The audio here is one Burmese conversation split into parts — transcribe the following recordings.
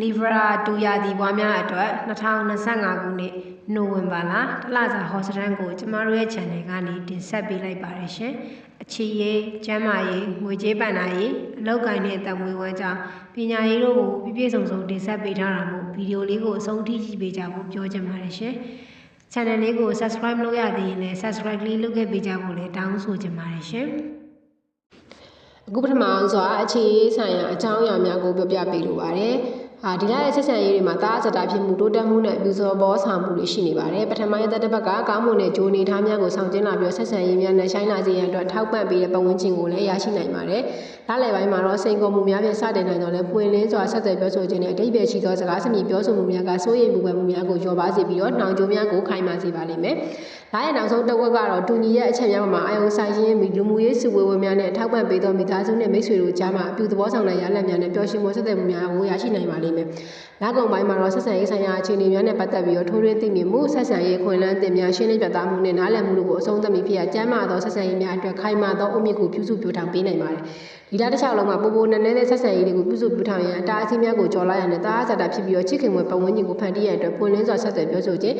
Libra ဒူရာသီပွားများအတွက်2025ခုနှစ်နိုဝင်ဘာလတလစာဟောစတန်ကိုကျမတို့ရဲ့ channel ကနေတင်ဆက်ပေးလိုက်ပါတယ်ရှင်။အခြေရေး၊ကျန်းမာရေး၊ငွေကြေးပဏ္ဍာရေးအလောက်ကိုင်းတဲ့အတံငွေဝမ်းကြောင်းပညာရေးတို့ကိုပြည့်ပြည့်စုံစုံတင်ဆက်ပေးထားတာမို့ဗီဒီယိုလေးကိုအဆုံးထိကြည့်ပေးကြဖို့ပြောချင်ပါတယ်ရှင်။ channel လေးကို subscribe လုပ်ရသေးရင်လည်း subscribe လေးလုပ်ခဲ့ပေးကြဖို့လည်းတောင်းဆိုချင်ပါတယ်ရှင်။အခုပထမအောင်စွာအခြေရေးဆိုင်ရာအကြောင်းအရာများကိုပြောပြပေးလိုပါတယ်။ ဟာဒီလားရဲ့ဆက်ဆံရေးတွေမှာတားစတာဖြစ်မှုတိုးတက်မှုနဲ့အပြူစောဘောဆောင်မှုတွေရှိနေပါတယ်။ပထမရတဲ့တစ်ပတ်ကကောင်းမွန်တဲ့ဂျိုးနေထားများကိုဆောင်ကျင်းလာပြီးဆက်ဆံရေးများနဲ့ရှိုင်းလာစေရန်အတွက်ထောက်ပံ့ပေးတဲ့ပတ်ဝန်းကျင်ကိုလည်းရရှိနိုင်ပါတယ်။လားလည်ပိုင်းမှာတော့စိန်ခေါ်မှုများဖြင့်စတင်နိုင်တော့လဲပွင့်လင်းစွာဆက်သွယ်ပြောဆိုခြင်းနဲ့အတိတ်ပဲရှိသောစကားစမြည်ပြောဆိုမှုများကစိုးရိမ်မှုပဲမှုများကိုကျော်ပါစေပြီးတော့နှောင်ကြိုးများကိုခိုင်မာစေပါလိမ့်မယ်။လားရဲ့နောက်ဆုံးတစ်ဝက်ကတော့တူညီရဲ့အချက်များမှာအာယုံဆိုင်ရင်းလူမှုရေးစုဝေးဝေးများနဲ့ထောက်ပံ့ပေးသောမိသားစုနဲ့မိတ်ဆွေတို့ကြားမှာအပြုသဘောဆောင်တဲ့ရလဒ်များနဲ့ပျော်ရွှင်မှုဆက်သွယ်မှုများကိုရရှိနိုင်ပါလိမ့်မယ်။နောက်ကုန်ပိုင်းမှာတော့ဆက်ဆံရေးဆိုင်ရာအခြေအနေများနဲ့ပတ်သက်ပြီးတော့ထိုးထွင်းသိမြင်မှုဆက်ဆံရေးခွင့်လန်းတင်များရှင်းလင်းပြသမှုနဲ့နားလည်မှုတို့ကိုအဆုံးသတ်မိဖြစ်ရကျမ်းမာသောဆက်ဆံရေးများအတွက်ခိုင်မာသောအုတ်မြစ်ကိုပြုစုပြောထောင်ပေးနိုင်ပါတယ်။ဒီလားတစ်လျှောက်လုံးမှာပိုပိုနည်းနည်းတဲ့ဆက်ဆံရေးတွေကိုပြုစုပြောထောင်ရန်အတားအဆီးများကိုကျော်လာရန်နဲ့တားအဆတာဖြစ်ပြီးတော့ချစ်ခင်မွေပတ်ဝန်းကျင်ကိုဖန်တီးရန်အတွက်ပွင့်လင်းစွာဆက်သွယ်ပြောဆိုခြင်း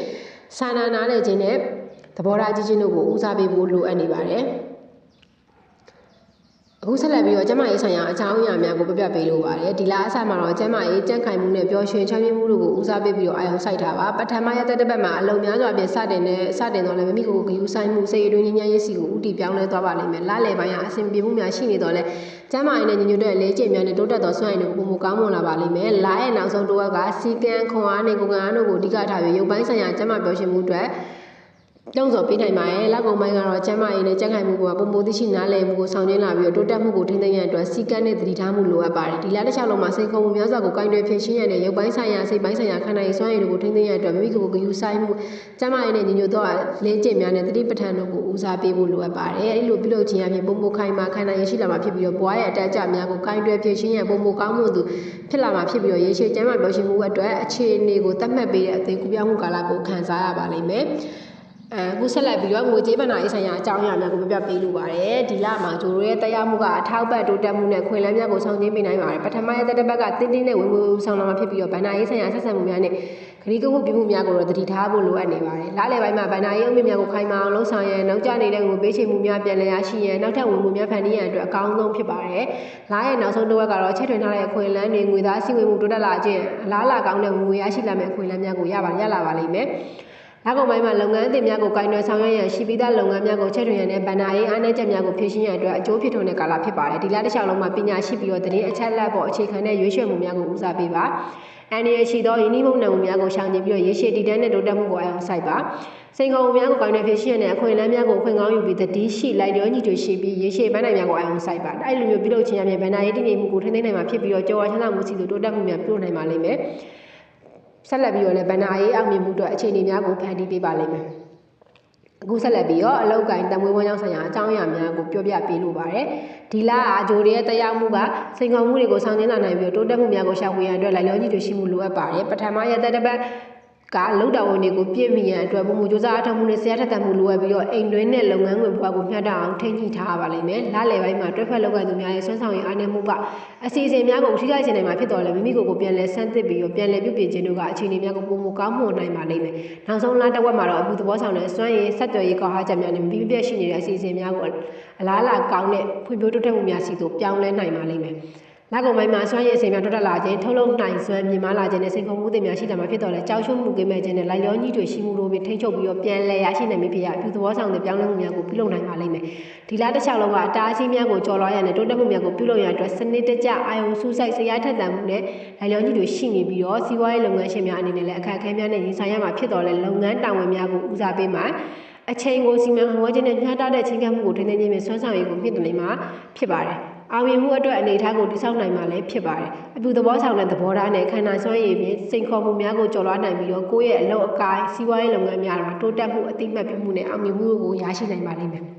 စာနာနားလည်ခြင်းနဲ့သဘောထားကြီးခြင်းတို့ကိုဦးစားပေးဖို့လိုအပ်နေပါတယ်။ အခုဆက်လက်ပြီးတော့ကျမရေးဆိုင်ရာအကြောင်းအရာများကိုပြပြပေးလိုပါတယ်ဒီလအစမှာတော့ကျမရေးကြန့်ခိုင်မှုနဲ့ပျော်ရွှင်ချမ်းမြေ့မှုတို့ကိုဦးစားပေးပြီးတော့အာရုံစိုက်တာပါပထမရတဲ့တစ်ပတ်မှာအလုံးများစွာဖြင့်စတင်တဲ့စတင်တော့လည်းမိမိကိုယ်ကိုဂယူဆိုင်မှုစိတ်အတွင်းညဉ့်ညမ်းရေးစီကိုဦးတည်ပြောင်းလဲသွားပါလိမ့်မယ်လလယ်ပိုင်းကအဆင်ပြေမှုများရှိနေတော့လဲကျမရေးနဲ့ညီညွတ်တဲ့လဲကျင့်များနဲ့တိုးတက်သောစွမ်းရည်တို့ပုံမကောင်းမွန်လာပါလိမ့်မယ်လာရဲ့နောက်ဆုံးတစ်ဝက်ကစီကံခွန်အားနဲ့ကိုယ်ကံအားတို့ကိုအဓိကထားပြီးရုပ်ပိုင်းဆိုင်ရာကျမပျော်ရွှင်မှုအတွက် တုံ့ဆော်ပေးနိုင်ပါရဲ့လက်ကုံပိုင်းကတော့ကျမ်းမာရေးနဲ့ကြက်ခိုင်မှုကပုံပိုသိရှိနားလည်မှုကိုဆောင်ကျဉ်လာပြီးတော့တိုးတက်မှုကိုထိန်းသိမ်းရတဲ့အတွက်စီကံနဲ့တတိထားမှုလိုအပ်ပါတယ်ဒီလတစ်ခြားလုံးမှာစိန်ခေါ်မှုများစွာကိုကင်တွယ်ဖြည့်ရှင်းရတဲ့ရုပ်ပိုင်းဆိုင်ရာစိတ်ပိုင်းဆိုင်ရာခန္ဓာရည်စွမ်းရည်တို့ကိုထိန်းသိမ်းရတဲ့အတွက်မိမိကိုယ်ကိုဂရုစိုက်မှုကျမ်းမာရေးနဲ့ညီညွတ်သောလေးကျင့်များနဲ့တတိပဋ္ဌာန်တို့ကိုဦးစားပေးဖို့လိုအပ်ပါတယ်အဲဒီလိုပြုလုပ်ခြင်းအပြင်ပုံပိုခိုင်မာခန္ဓာရည်ရှိလာမှာဖြစ်ပြီးတော့ဘွားရဲ့အတက်အကျများကိုကင်တွယ်ဖြည့်ရှင်းရပုံပိုကောင်းမှုသူဖြစ်လာမှာဖြစ်ပြီးတော့ရေရှည်ကျမ်းမာပြောရှင်မှုအတွက်အခြေအနေကိုသတ်မှတ်ပေးတဲ့အသွင်ကူပြောင်းမှုကာလကိုခံစားရပါလိမ့်မယ် အဲအခုဆက်လက်ပြီးတော့ငွေကြေးပဏ္ဍာရေးဆိုင်ရာအကြောင်းအရာများကိုပြပြပေးလိုပါတယ်ဒီလမှာဂျိုရိုရဲ့တရားမှုကအထောက်ပံ့တိုးတက်မှုနဲ့ခွင့်လန်းများကိုဆောင်ကျင်းပေးနိုင်ပါတယ်ပထမရတဲ့တစ်ပတ်ကတင်းတင်းနဲ့ဝင်ဝင်ဆောင်လာမှာဖြစ်ပြီးတော့ဗန္ဒာရေးဆိုင်ရာဆက်ဆံမှုများနဲ့ခရီးကမှုပြမှုများကိုတော့တတိထားဖို့လိုအပ်နေပါတယ်လလယ်ပိုင်းမှာဗန္ဒာရေးအုပ်မြင့်များကိုခိုင်မာအောင်လှုံ့ဆော်ရန်နောက်ကျနေတဲ့ငွေပေးချေမှုများပြန်လည်ရရှိရန်နောက်ထပ်ဝင်မှုများဖန်တီးရန်အတွက်အကောင်းဆုံးဖြစ်ပါတယ်လာရဲ့နောက်ဆုံးတစ်ဝက်ကတော့ချက်ထွင်ထားတဲ့အခွင့်အလမ်းတွေငွေသားစီဝင်မှုတိုးတက်လာခြင်းအလားအလာကောင်းတဲ့ငွေရရှိလာမယ့်အခွင့်အလမ်းများကိုရပါရလာပါလိမ့်မယ် နောက်ကုန်ပိုင်းမှာလုပ်ငန်းအသစ်များကိုကိုင်တွယ်ဆောင်ရွက်ရန်ရှိပြီးသားလုပ်ငန်းများကိုချက်ထွင်ရန်နဲ့ဗန္နာရေးအားနည်းချက်များကိုဖြည့်ရှင်းရန်အတွက်အကျိုးဖြစ်ထွန်းတဲ့ကာလဖြစ်ပါတယ်ဒီလတစ်လျှောက်လုံးမှာပညာရှိပြီးတော့တရင်အချက်လက်ပေါ်အခြေခံတဲ့ရွေးချယ်မှုများကိုဦးစားပေးပါအန်ဒီရရှိသောယင်းနှိမုန်နံမှုများကိုရှောင်ကျဉ်ပြီးတော့ရေရှည်တည်တတ်တဲ့တိုးတက်မှုကိုအအောင်စိုက်ပါစိန်ခေါ်မှုများကိုကောင်းတဲ့ဖြစ်ရှိရတဲ့အခွင့်အလမ်းများကိုခွင့်ကောင်းယူပြီးတတိရှိလိုက်ရောညီတွေရှိပြီးရေရှည်ပန်းနိုင်များကိုအအောင်စိုက်ပါအဲ့လိုမျိုးပြုလုပ်ခြင်းအပြင်ဗန္နာရေးတည်ငြိမ်မှုကိုထိန်းသိမ်းနိုင်မှာဖြစ်ပြီးတော့ကြော်ဝါချမ်းသာမှုစီလိုတိုးတက်မှုများပြုလုပ်နိုင်ပါလိမ့်မယ် ဆက်လက်ပြီးတော့လည်းဗန္နာရေးအောင်မြင်မှုအတွက်အခြေအနေများကိုဖန်တီးပေးပါလိမ့်မယ်အခုဆက်လက်ပြီးတော့အလောက်ကင်တံမွေးဝမ်းကြောင်းဆိုင်ရာအကြောင်းအရာများကိုပြောပြပေးလိုပါတယ်ဒီလအဂျိုတွေရဲ့တရားမှုကစိန်ခေါ်မှုတွေကိုဆောင်ကျဉ်လာနိုင်ပြီးတိုးတက်မှုများကိုရှာဖွေရန်အတွက်လိုက်လျောညီတွေရှိမှုလိုအပ်ပါတယ်ပထမရတဲ့တစ်ပတ် ကလုံတော်ဝင်တွေကိုပြည့်မီရန်အတွက်ပုံမှုစူးစမ်းအထောက်မှုနဲ့ဆရာထက်သန်မှုလိုအပ်ပြီးတော့အိမ်တွင်းနဲ့လုပ်ငန်းဝင်ဘဝကိုမျှတအောင်ထိန်းညှိထားရပါလိမ့်မယ်။လလယ်ပိုင်းမှာတွဲဖက်လုပ်ကိုင်သူများရဲ့ဆွမ်းဆောင်ရည်အားနည်းမှုကအစီအစဉ်များကိုထိခိုက်စေနိုင်မှာဖြစ်တော်လဲမိမိကိုယ်ကိုပြန်လဲဆန်းသစ်ပြီးတော့ပြန်လဲပြုပြင်ခြင်းတို့ကအခြေအနေများကိုပုံမကောင်းမွန်နိုင်ပါလိမ့်မယ်။နောက်ဆုံးလတစ်ဝက်မှာတော့အပူသဘောဆောင်တဲ့စွမ်းရည်ဆက်သွယ်ရေးကောက်ဟာချက်များနဲ့ပြီးပြည့်ရှိနေတဲ့အစီအစဉ်များကိုအလားအလာကောင်းတဲ့ဖွံ့ဖြိုးတိုးတက်မှုများစီသို့ပြောင်းလဲနိုင်ပါလိမ့်မယ်။ နောက်ကုန်ပိုင်းမှာစွမ်းရည်အစိမ်းများတိုးတက်လာခြင်းထုတ်လုပ်နိုင်စွမ်းမြင့်မားလာခြင်းနဲ့စိန်ခေါ်မှုတွေများရှိတာမှာဖြစ်တော်လဲကြောက်ရွံ့မှုကင်းမဲ့ခြင်းနဲ့လိုက်လျောညီးတွေရှိမှုတို့ပြီးထိန်းချုပ်ပြီးတော့ပြန်လည်ရရှိနိုင်ပြီဖြစ်ရအပြုသဘောဆောင်တဲ့ပြောင်းလဲမှုများကိုပြုလုပ်နိုင်ပါလိမ့်မယ်ဒီလားတစ်လျှောက်လုံးကအတားအဆီးများကိုကျော်လွှားရတဲ့တိုးတက်မှုများကိုပြုလုပ်ရတဲ့အတွက်စနစ်တကျအာယုံစူးစိုက်စရာထက်သန်မှုနဲ့လိုက်လျောညီးတွေရှိနေပြီးတော့စီးပွားရေးလုပ်ငန်းရှင်များအနေနဲ့လည်းအခက်အခဲများနဲ့ရင်ဆိုင်ရမှာဖြစ်တော်လဲလုပ်ငန်းတာဝန်များကိုဦးစားပေးမှာအချိန်ကိုစီမံဟောခြင်းနဲ့မျှတတဲ့ချင်းကပ်မှုကိုထိန်းသိမ်းခြင်းနဲ့ဆွမ်းဆောင်ရည်ကိုမြင့်တင်နိုင်မှာဖြစ်ပါတယ် အောင်မြင်မှုအတွက်အနေအထားကိုတည်ဆောက်နိုင်မှာလည်းဖြစ်ပါတယ်။အပူသဘောဆောင်တဲ့သဘောထားနဲ့ခန္ဓာစွမ်းရည်ဖြင့်စိန်ခေါ်မှုများကိုကျော်လွှားနိုင်ပြီးတော့ကိုယ့်ရဲ့အလုပ်အကိုင်းစီးပွားရေးလုပ်ငန်းများမှာတိုးတက်မှုအတိမတ်ပြုမှုနဲ့အောင်မြင်မှုကိုရရှိနိုင်ပါလိမ့်မယ်။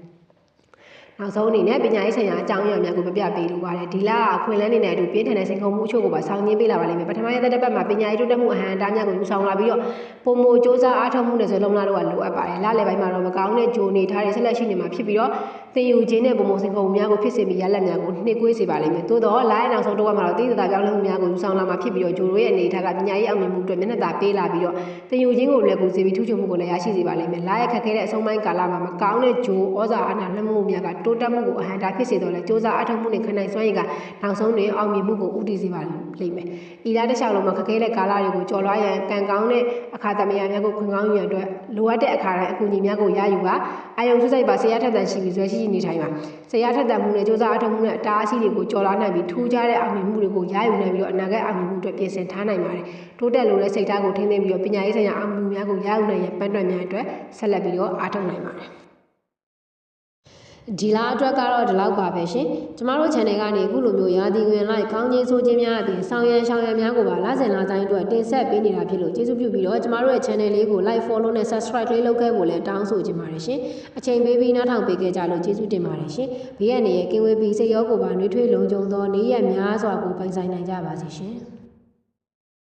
နောက်ဆုံးအနေနဲ့ပညာရေးဆိုင်ရာအကြောင်းအရာများကိုပြပြပေးလိုပါတယ်ဒီလအခွင့်အလမ်းနေနဲ့အတူပြင်းထန်တဲ့စိန်ခေါ်မှုအချို့ကိုပါဆောင်ကျဉ်ပေးလာပါလိမ့်မယ်ပထမရတဲ့တစ်ပတ်မှာပညာရေးတိုးတက်မှုအဟံအတားများကိုယူဆောင်လာပြီးတော့ပုံမိုစ조사အားထုတ်မှုနဲ့ဆိုလုံးလာတော့လိုအပ်ပါတယ်လလယ်ပိုင်းမှာတော့မကောင်းတဲ့ဂျိုနေထားတဲ့ဆက်လက်ရှိနေမှာဖြစ်ပြီးတော့သင်ယူခြင်းနဲ့ပုံပုံစင်ကုန်များကိုဖြစ်စေပြီးရလက်များကိုနှိကွေးစေပါလိမ့်မယ်သို့တော့လာရဲ့နောက်ဆုံးတော့မှာတော့တည်တသာပြောင်းလဲမှုများကိုယူဆောင်လာမှာဖြစ်ပြီးတော့ဂျိုရိုရဲ့အနေအထားကပညာရေးအောင်မြင်မှုအတွက်မျက်နှာသာပေးလာပြီးတော့သင်ယူခြင်းကိုလည်းကူစေပြီးထူးချွန်မှုကိုလည်းရရှိစေပါလိမ့်မယ်လာရဲ့ခက်ခဲတဲ့အဆုံးပိုင်းကာလမှာမကောင်းတဲ့ဂျိုဩဇာအာဏာလွှမ်းမိုးမှုများကတိုးတက်မှုကိုအဟန့်တာဖြစ်စေတော့လဲစ조사အထောက်မှုနဲ့ခနိုင်စွမ်းရည်ကနောက်ဆုံးတွင်အောင်မြင်မှုကိုဥတည်စေပါလိမ့်မယ်ဤလားတစ်လျှောက်လုံးမှာခက်ခဲတဲ့ကာလတွေကိုကြော်လွှားရန်ကံကောင်းတဲ့အခါသမယများကိုခွင့်ကောင်းရန်အတွက်လိုအပ်တဲ့အခါတိုင်းအကူအညီများကိုရယူပါအာယုံစုစိတ်ပါဆရာထက်တန်ရှိပြီးဇွဲရှိရှိနေထိုင်ပါဆရာထက်တန်မှုနဲ့စ조사အထောက်မှုနဲ့အတားအဆီးတွေကိုကြော်လွှားနိုင်ပြီးထူးခြားတဲ့အောင်မြင်မှုတွေကိုရယူနိုင်ပြီးတော့အနာဂတ်အောင်မြင်မှုအတွက်ပြင်ဆင်ထားနိုင်ပါတယ်တိုးတက်လိုတဲ့စိတ်ထားကိုထိန်းသိမ်းပြီးတော့ပညာရေးဆိုင်ရာအောင်မြင်မှုများကိုရယူနိုင်ရန်ပန်းတွက်များအတွက်ဆက်လက်ပြီးတော့အားထုတ်နိုင်ပါတယ် ဒီလားအတွက်ကတော့ဒီလောက်ပါပဲရှင်ကျမတို့ channel ကနေအခုလိုမျိုးရာသီဝင်လိုက်ကောင်းချင်းဆိုးခြင်းများအပြင်ဆောင်ရန်ရှောင်ရန်များကိုပါလာစင်လာတိုင်းအတွက်တင်ဆက်ပေးနေတာဖြစ်လို့ကျေးဇူးပြုပြီးတော့ကျမတို့ရဲ့ channel လေးကို like follow နဲ့ subscribe လေးလုပ်ခဲ့ဖို့လည်းတောင်းဆိုချင်ပါတယ်ရှင်အချိန်ပေးပြီးနောက်ထောင်ပေးခဲ့ကြလို့ကျေးဇူးတင်ပါတယ်ရှင်ဘေးရန်ရဲ့ကင်းဝေးပြီးစိတ်ရောကိုယ်ပါနှွေးထွေးလုံခြုံသောနေ့ရက်များစွာကိုပိုင်ဆိုင်နိုင်ကြပါစေရှင်